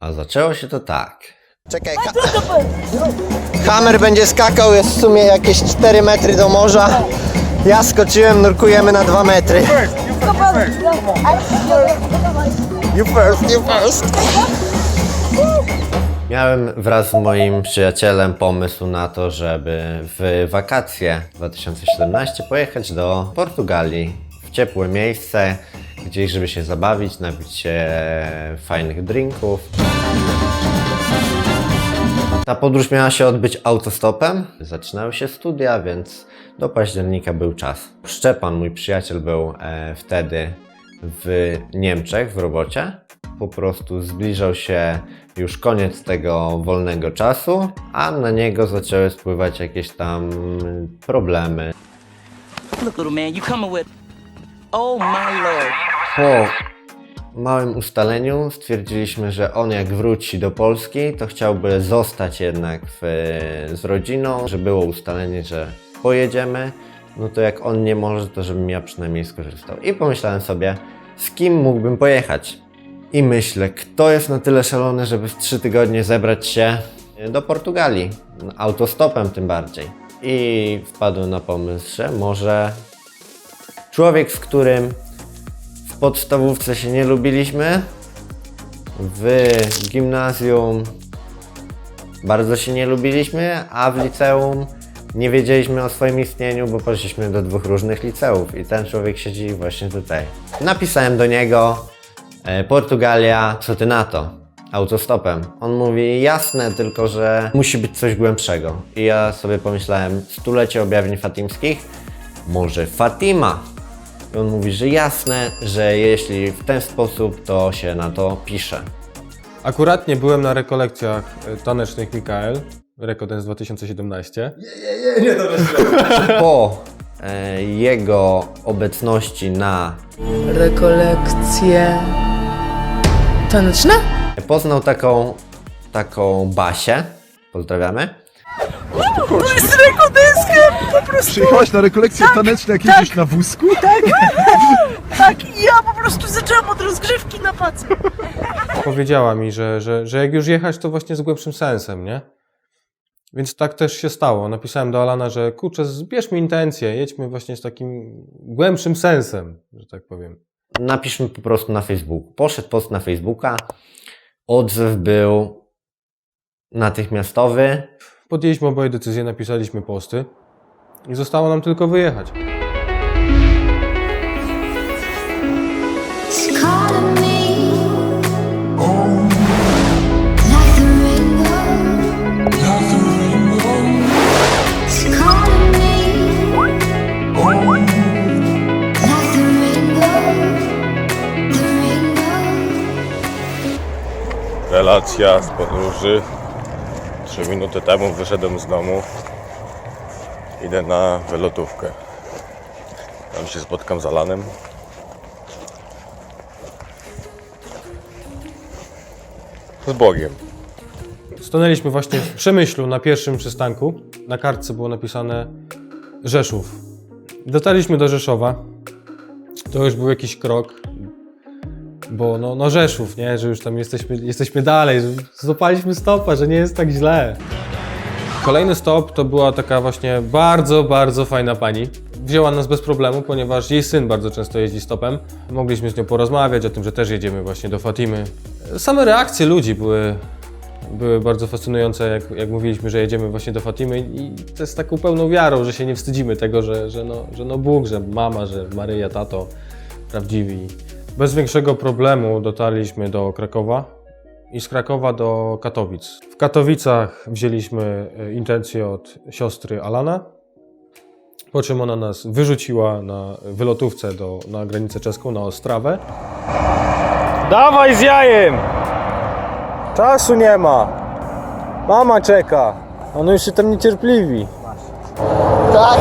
A zaczęło się to tak. Czekaj, ha Hammer będzie skakał, jest w sumie jakieś 4 metry do morza. Ja skoczyłem, nurkujemy na 2 metry. You first, you first. Miałem wraz z moim przyjacielem pomysł na to, żeby w wakacje 2017 pojechać do Portugalii, w ciepłe miejsce, gdzieś, żeby się zabawić, napić się fajnych drinków. Ta podróż miała się odbyć autostopem. Zaczynały się studia, więc do października był czas. Szczepan, mój przyjaciel, był e, wtedy w Niemczech w robocie. Po prostu zbliżał się już koniec tego wolnego czasu, a na niego zaczęły spływać jakieś tam problemy. Look, little man, you coming with. Oh my lord. Po małym ustaleniu stwierdziliśmy, że on jak wróci do Polski, to chciałby zostać jednak w, z rodziną, że było ustalenie, że pojedziemy, no to jak on nie może, to żebym ja przynajmniej skorzystał. I pomyślałem sobie, z kim mógłbym pojechać. I myślę, kto jest na tyle szalony, żeby w trzy tygodnie zebrać się do Portugalii, autostopem tym bardziej. I wpadłem na pomysł, że może człowiek, z którym w podstawówce się nie lubiliśmy. W gimnazjum bardzo się nie lubiliśmy, a w liceum nie wiedzieliśmy o swoim istnieniu, bo poszliśmy do dwóch różnych liceów i ten człowiek siedzi właśnie tutaj. Napisałem do niego e, Portugalia, co ty na to? Autostopem. On mówi jasne, tylko że musi być coś głębszego. I ja sobie pomyślałem, stulecie objawień fatimskich? Może Fatima? I on mówi, że jasne, że jeśli w ten sposób, to się na to pisze. Akuratnie byłem na rekolekcjach e, tanecznych Mikael, Rekodens 2017. Po e, jego obecności na rekolekcje taneczne? poznał taką, taką Basię. Pozdrawiamy. Przyjechałaś na rekolekcje taneczne jak jeździsz na wózku? Tak, i ja po prostu zaczęłam od rozgrzewki na pacy. Powiedziała mi, że, że, że jak już jechać, to właśnie z głębszym sensem, nie? Więc tak też się stało. Napisałem do Alana, że kurczę, zbierzmy intencje, jedźmy właśnie z takim głębszym sensem, że tak powiem. Napiszmy po prostu na Facebooku. Poszedł post na Facebooka. Odzew był natychmiastowy. Podjęliśmy oboje decyzje, napisaliśmy posty i zostało nam tylko wyjechać. Relacja z podróży. Trzy minuty temu wyszedłem z domu. Idę na wylotówkę. Tam się spotkam z Alanem. Z Bogiem. Stanęliśmy właśnie w Przemyślu na pierwszym przystanku. Na kartce było napisane Rzeszów. Dotarliśmy do Rzeszowa. To już był jakiś krok, bo no, no Rzeszów, nie? Że już tam jesteśmy, jesteśmy dalej, że złapaliśmy stopa, że nie jest tak źle. Kolejny stop to była taka właśnie bardzo, bardzo fajna pani. Wzięła nas bez problemu, ponieważ jej syn bardzo często jeździ stopem. Mogliśmy z nią porozmawiać o tym, że też jedziemy właśnie do Fatimy. Same reakcje ludzi były, były bardzo fascynujące, jak, jak mówiliśmy, że jedziemy właśnie do Fatimy i to jest taką pełną wiarą, że się nie wstydzimy tego, że, że, no, że no Bóg, że mama, że Maryja, tato prawdziwi. Bez większego problemu dotarliśmy do Krakowa i z Krakowa do Katowic. W Katowicach wzięliśmy e, intencję od siostry Alana, po czym ona nas wyrzuciła na wylotówce do, na granicę czeską, na Ostrawę. Dawaj z jajem! Czasu nie ma. Mama czeka. Ono już się tam niecierpliwi. Tak,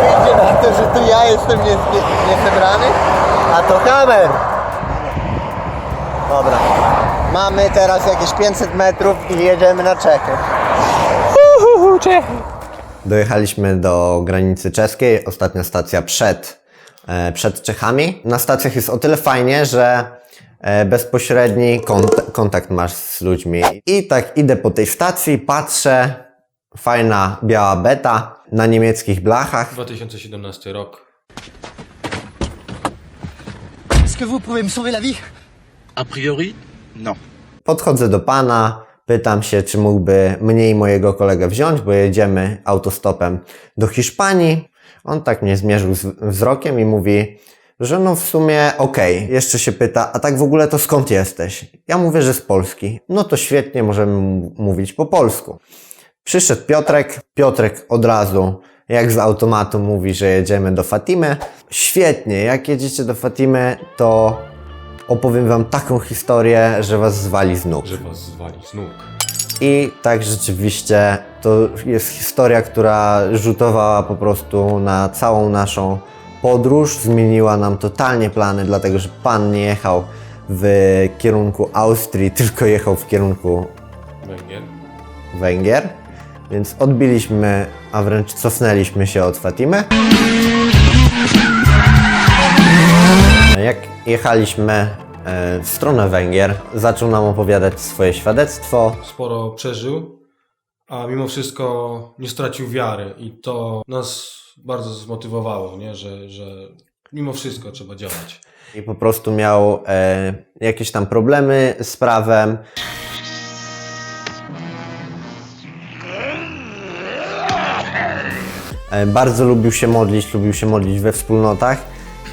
wyjdzie na to, że tu ja jestem niezebrany, a to Hammer. Dobra. Mamy teraz jakieś 500 metrów i jedziemy na Czechy. Dojechaliśmy do granicy czeskiej, ostatnia stacja przed, e, przed Czechami. Na stacjach jest o tyle fajnie, że e, bezpośredni kont- kontakt masz z ludźmi. I tak idę po tej stacji, patrzę, fajna biała beta na niemieckich blachach. 2017 rok. Que vous pouvez me sauver la vie A priori, Podchodzę do pana, pytam się, czy mógłby mnie i mojego kolegę wziąć, bo jedziemy autostopem do Hiszpanii. On tak mnie zmierzył z wzrokiem i mówi, że no w sumie okej. Jeszcze się pyta, a tak w ogóle to skąd jesteś? Ja mówię, że z Polski. No to świetnie, możemy mówić po polsku. Przyszedł Piotrek. Piotrek od razu, jak z automatu, mówi, że jedziemy do Fatimy. Świetnie, jak jedziecie do Fatimy, to opowiem wam taką historię, że was zwali z nóg. Że was zwali z nóg. I tak rzeczywiście to jest historia, która rzutowała po prostu na całą naszą podróż, zmieniła nam totalnie plany, dlatego że pan nie jechał w kierunku Austrii, tylko jechał w kierunku Węgier. Węgier. Więc odbiliśmy, a wręcz cofnęliśmy się od Fatimy. Jak jechaliśmy e, w stronę Węgier, zaczął nam opowiadać swoje świadectwo, Sporo przeżył, a mimo wszystko nie stracił wiary i to nas bardzo zmotywowało, nie? Że, że mimo wszystko trzeba działać. i po prostu miał e, jakieś tam problemy z prawem. Bardzo lubił się modlić, lubił się modlić we wspólnotach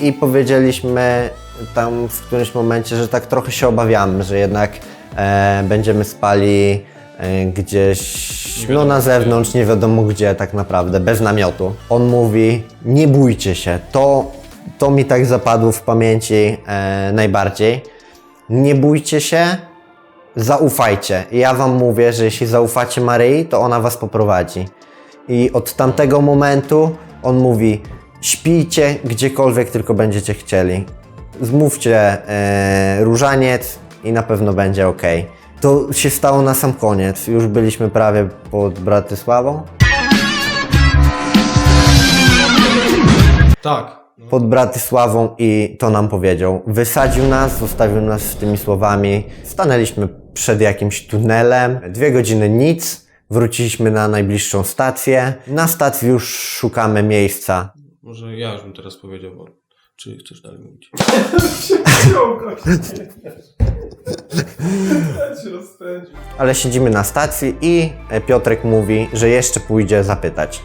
i powiedzieliśmy tam w którymś momencie, że tak trochę się obawiamy, że jednak e, będziemy spali e, gdzieś no, na zewnątrz, nie wiadomo gdzie tak naprawdę, bez namiotu. On mówi, nie bójcie się, to, to mi tak zapadło w pamięci e, najbardziej. Nie bójcie się, zaufajcie. Ja wam mówię, że jeśli zaufacie Maryi, to ona was poprowadzi. I od tamtego momentu on mówi: śpijcie gdziekolwiek tylko będziecie chcieli. Zmówcie e, różaniec i na pewno będzie ok. To się stało na sam koniec. Już byliśmy prawie pod Bratysławą. Tak. Pod Bratysławą i to nam powiedział. Wysadził nas, zostawił nas z tymi słowami. Stanęliśmy przed jakimś tunelem. Dwie godziny nic. Wróciliśmy na najbliższą stację. Na stacji już szukamy miejsca. Może ja już bym teraz powiedział, bo czy chcesz dalej mówić? Ale siedzimy na stacji i Piotrek mówi, że jeszcze pójdzie zapytać.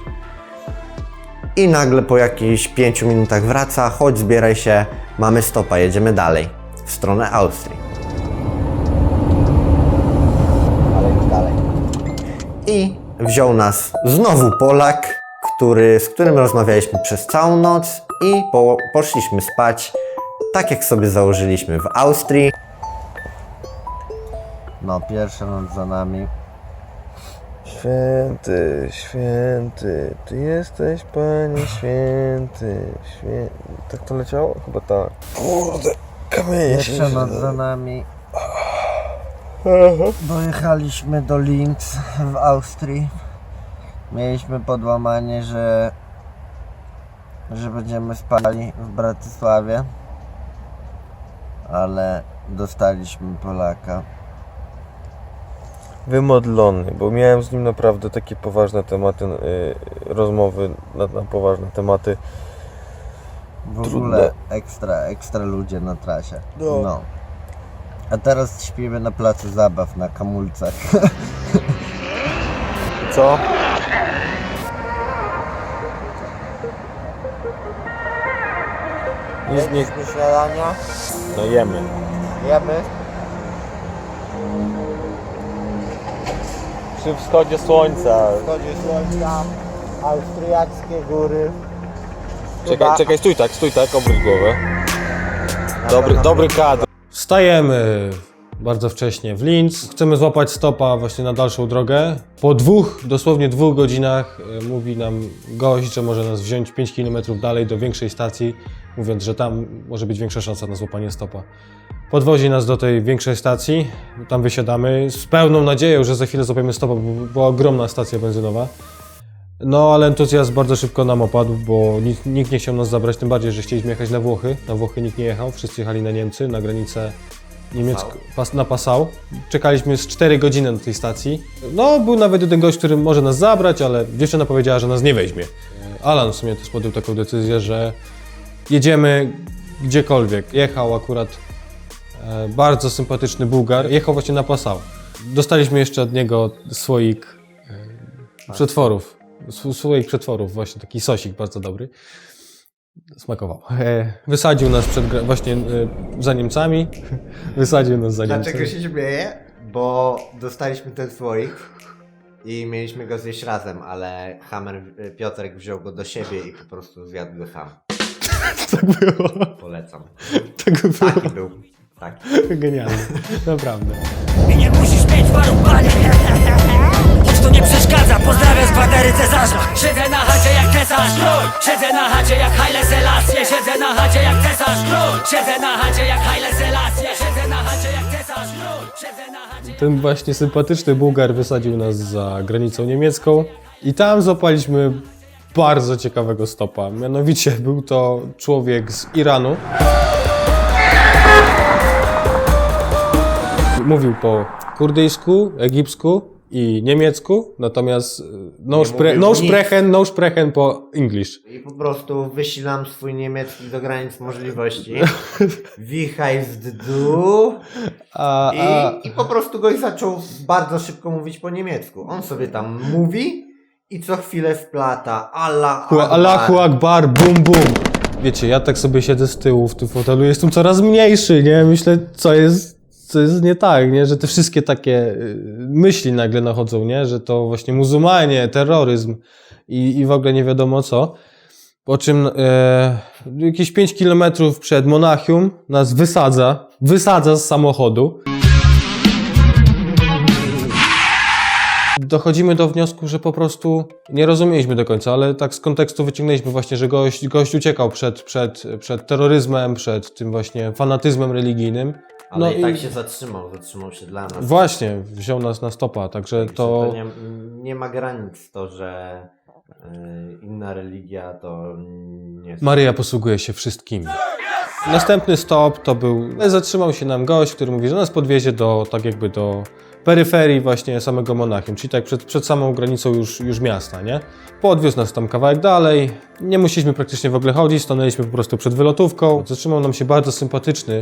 I nagle po jakichś pięciu minutach wraca, chodź zbieraj się, mamy stopa, jedziemy dalej, w stronę Austrii. Ale już dalej. I wziął nas znowu Polak, który, z którym rozmawialiśmy przez całą noc i po, poszliśmy spać, tak jak sobie założyliśmy w Austrii. No, pierwsza noc za nami. Święty, święty, Ty jesteś Panie święty, święty. Tak to leciało? Chyba tak. Kurde, kamienie Pierwsza noc za nami. Dojechaliśmy do Linz w Austrii. Mieliśmy podłamanie, że, że będziemy spali w Bratysławie. Ale dostaliśmy Polaka. Wymodlony, bo miałem z nim naprawdę takie poważne tematy, y, rozmowy na, na poważne tematy. W Trudne. ogóle ekstra, ekstra ludzie na trasie. No. A teraz śpimy na placu zabaw na kamulcach. Co? Nie, nie, śniadania? no jemy. Jemy? Przy wschodzie słońca. Wschodzie słońca, austriackie góry. Czekaj, czekaj, stój tak, stój tak, obróć głowę. Dobry, dobry kadr. Wstajemy bardzo wcześnie w Linz. Chcemy złapać stopa właśnie na dalszą drogę. Po dwóch, dosłownie dwóch godzinach e, mówi nam gość, że może nas wziąć 5 km dalej do większej stacji, mówiąc, że tam może być większa szansa na złapanie stopa. Podwozi nas do tej większej stacji, tam wysiadamy z pełną nadzieją, że za chwilę złapiemy stopa, bo była ogromna stacja benzynowa. No, ale entuzjazm bardzo szybko nam opadł, bo nikt, nikt nie chciał nas zabrać, tym bardziej, że chcieliśmy jechać na Włochy. Na Włochy nikt nie jechał, wszyscy jechali na Niemcy, na granicę niemiecko, pas, na Passau. Czekaliśmy z 4 godziny na tej stacji. No, był nawet jeden gość, który może nas zabrać, ale dziewczyna powiedziała, że nas nie weźmie. Alan w sumie też podjął taką decyzję, że jedziemy gdziekolwiek. Jechał akurat e, bardzo sympatyczny Bułgar. Jechał właśnie na Passau. Dostaliśmy jeszcze od niego słoik e, przetworów. Słoik przetworów, właśnie taki sosik bardzo dobry. Smakował. E, Wysadził nas przed, właśnie e, za Niemcami. Wysadził nas za Dlaczego Niemcami. się śmieję? Bo dostaliśmy ten słoik i mieliśmy go zjeść razem, ale Hammer, y, Piotrek wziął go do siebie i po prostu zjadł go sam. Tak było. Polecam. Tak było. Taki był. Taki. Genialne. Naprawdę. I nie musisz mieć warunkowania Choć to nie przeszkadza, pozdrawiam z kwatery cesarza Siedzę na chacie jak cesarz król Siedzę na chacie jak Haile Selassie. Siedzę na chacie jak cesarz król Siedzę na chacie jak Haile Selassie. Siedzę na chacie jak cesarz król Siedzę na chacie Ten właśnie sympatyczny Bułgar wysadził nas za granicą niemiecką. I tam złapaliśmy bardzo ciekawego stopa. Mianowicie był to człowiek z Iranu. Mówił po kurdyjsku, egipsku i niemiecku, natomiast e, no, Nie spre, mówił no, sprechen, no sprechen po English. I po prostu wysilam swój niemiecki do granic możliwości. Wie heißt du? A, a, I, I po prostu goś zaczął bardzo szybko mówić po niemiecku. On sobie tam mówi i co chwilę wplata Allahu Akbar. Allahu Akbar, bum bum. Wiecie, ja tak sobie siedzę z tyłu w tym fotelu, jestem coraz mniejszy, nie? Myślę, co jest, co jest nie tak, nie? Że te wszystkie takie y, myśli nagle nachodzą, nie? Że to właśnie muzułmanie, terroryzm i, i w ogóle nie wiadomo co. Po czym e, jakieś 5 kilometrów przed Monachium nas wysadza, wysadza z samochodu. dochodzimy do wniosku, że po prostu nie rozumieliśmy do końca, ale tak z kontekstu wyciągnęliśmy właśnie, że gość, gość uciekał przed, przed, przed terroryzmem, przed tym właśnie fanatyzmem religijnym. Ale No i i- tak się zatrzymał, zatrzymał się dla nas. Właśnie, wziął nas na stopa, także To, to... nie, nie ma granic to, że y, inna religia to nie. Maryja posługuje się wszystkimi. Następny stop to był, zatrzymał się nam gość, który mówi, że nas podwiezie do, tak jakby do peryferii właśnie samego Monachium, czyli tak przed, przed samą granicą już, już miasta, nie? Podwiózł nas tam kawałek dalej, nie musieliśmy praktycznie w ogóle chodzić, stanęliśmy po prostu przed wylotówką. Zatrzymał nam się bardzo sympatyczny,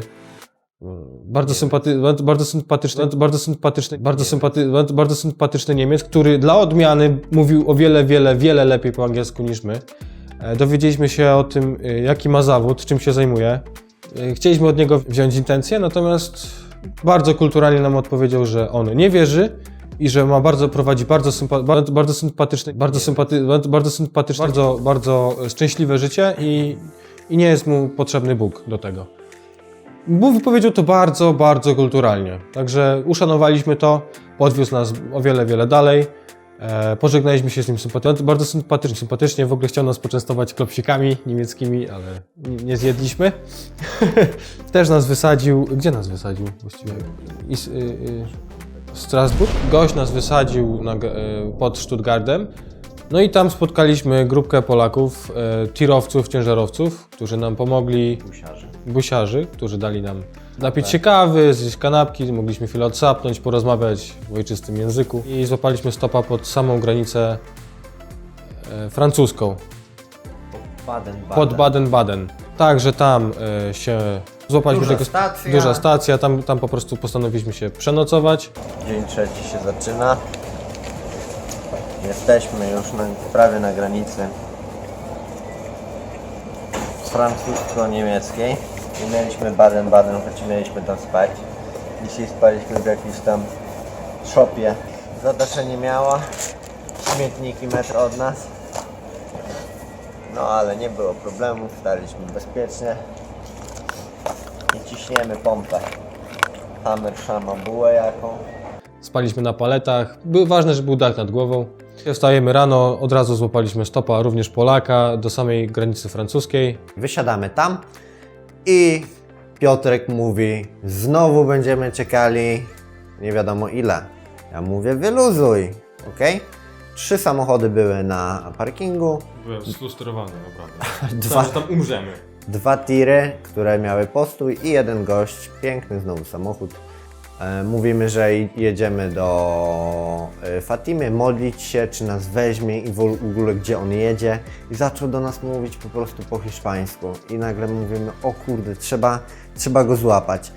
bardzo, sympaty, bardzo sympatyczny, bardzo sympatyczny, bardzo, sympaty, bardzo sympatyczny Niemiec, który dla odmiany mówił o wiele, wiele, wiele lepiej po angielsku niż my. E, Dowiedzieliśmy się o tym, e, jaki ma zawód, czym się zajmuje. E, Chcieliśmy od niego wziąć intencje, natomiast bardzo kulturalnie nam odpowiedział, że on nie wierzy i że ma bardzo, prowadzi bardzo, sympa, bardzo sympatyczne, bardzo, sympaty, bardzo sympatyczne, bardzo, bardzo szczęśliwe życie i, i nie jest mu potrzebny Bóg do tego. Bóg powiedział to bardzo, bardzo kulturalnie. Także uszanowaliśmy to, podwiózł nas o wiele, wiele dalej. E, pożegnaliśmy się z nim sympatycznie, bardzo sympatycznie, sympatycznie. W ogóle chciał nas poczęstować klopsikami niemieckimi, ale nie, zjedliśmy. Też nas wysadził. Gdzie nas wysadził właściwie? Is, y, y, Strasburg. Gość nas wysadził na, y, pod Stuttgartem. No i tam spotkaliśmy grupkę Polaków, e, tirowców, ciężarowców, którzy nam pomogli Busiarzy. busiarzy, którzy dali nam napić się kawy, zjeść kanapki, mogliśmy chwilę odsapnąć, porozmawiać w ojczystym języku i złapaliśmy stopa pod samą granicę e, francuską, Baden, pod Baden-Baden. Także tam e, się złapaliśmy Duża stacja. Duża stacja, tam, tam po prostu postanowiliśmy się przenocować. Dzień trzeci się zaczyna. Jesteśmy już na, prawie na granicy francusko-niemieckiej. Nie mieliśmy Baden-Baden, choć mieliśmy tam spać. Dzisiaj spaliśmy w jakimś tam szopie. Zadaszenie miała. Śmietniki metr od nas. No ale nie było problemu, staliśmy bezpiecznie. I ciśniemy pompę. Hammer szama bułę jaką. Spaliśmy na paletach. Było ważne, że był dach nad głową. Wstajemy rano, od razu złapaliśmy stopa, również Polaka, do samej granicy francuskiej. Wysiadamy tam i Piotrek mówi, znowu będziemy czekali nie wiadomo ile. Ja mówię, wyluzuj, ok? Trzy samochody były na parkingu, Byłem sfrustrowany, naprawdę. dwa, tam umrzemy. dwa tiry, które miały postój i jeden gość, piękny znowu samochód. E, Mówimy, że jedziemy do e, Fatimy, modlić się, czy nas weźmie i w ogóle gdzie on jedzie. I zaczął do nas mówić po prostu po hiszpańsku. I nagle mówimy, o kurde, trzeba, trzeba go złapać.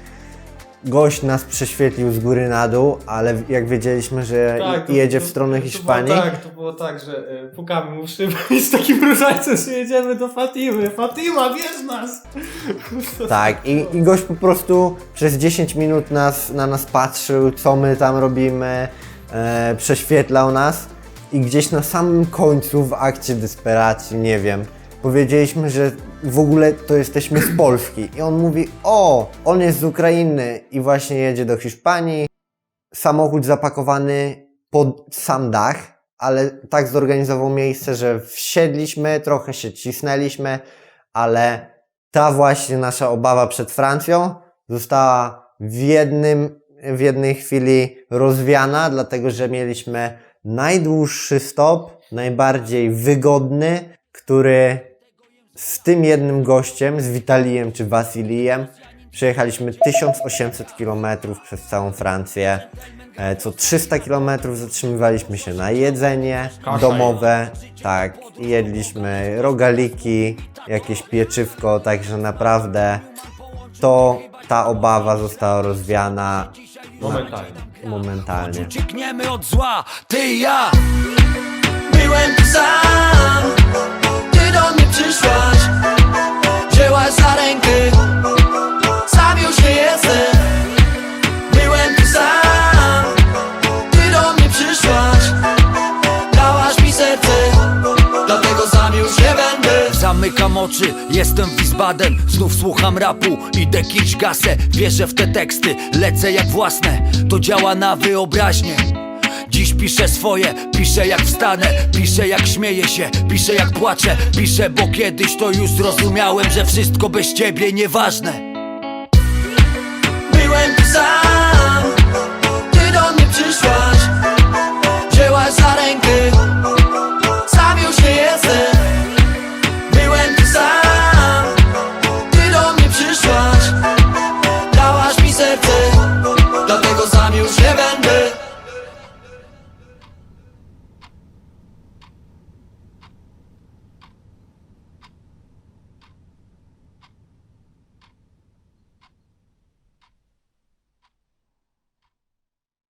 Gość nas prześwietlił z góry na dół, ale jak wiedzieliśmy, że jedzie w stronę Hiszpanii, Tak, to było tak, że e, pukamy mu w szybę i z takim różańcem jedziemy do Fatimy. Fatima, bierz nas! Tak, i, i gość po prostu przez 10 minut nas, na nas patrzył, co my tam robimy, e, prześwietlał nas i gdzieś na samym końcu w akcie desperacji, nie wiem, powiedzieliśmy, że w ogóle to jesteśmy z Polski. I on mówi, o, on jest z Ukrainy i właśnie jedzie do Hiszpanii, samochód zapakowany pod sam dach, ale tak zorganizował miejsce, że wsiedliśmy, trochę się cisnęliśmy, ale ta właśnie nasza obawa przed Francją została w, jednym, w jednej chwili rozwiana, dlatego że mieliśmy najdłuższy stop, najbardziej wygodny, który z tym jednym gościem, z Witalijem czy Wasilijem, przejechaliśmy 1800 km przez całą Francję. E, Co 300 km zatrzymywaliśmy się na jedzenie domowe, tak, jedliśmy rogaliki, jakieś pieczywko, także naprawdę to ta obawa została rozwiana Momentalnie. momentalnie. Uciekniemy od zła, ty i ja Byłem sam do mnie przyszłaś. Wzięłaś za rękę. Sam już nie jestem. Byłem tu sam. Ty do mnie przyszłaś. Dałaś mi serce. Dlatego sam już nie będę. Zamykam oczy, jestem Wiesbaden. Znów słucham rapu, idę kić gasę Wierzę w te teksty, lecę jak własne. To działa na wyobraźnię Dziś piszę swoje, piszę jak wstanę Piszę jak śmieję się, piszę jak płaczę Piszę, bo kiedyś to już zrozumiałem Że wszystko bez ciebie nieważne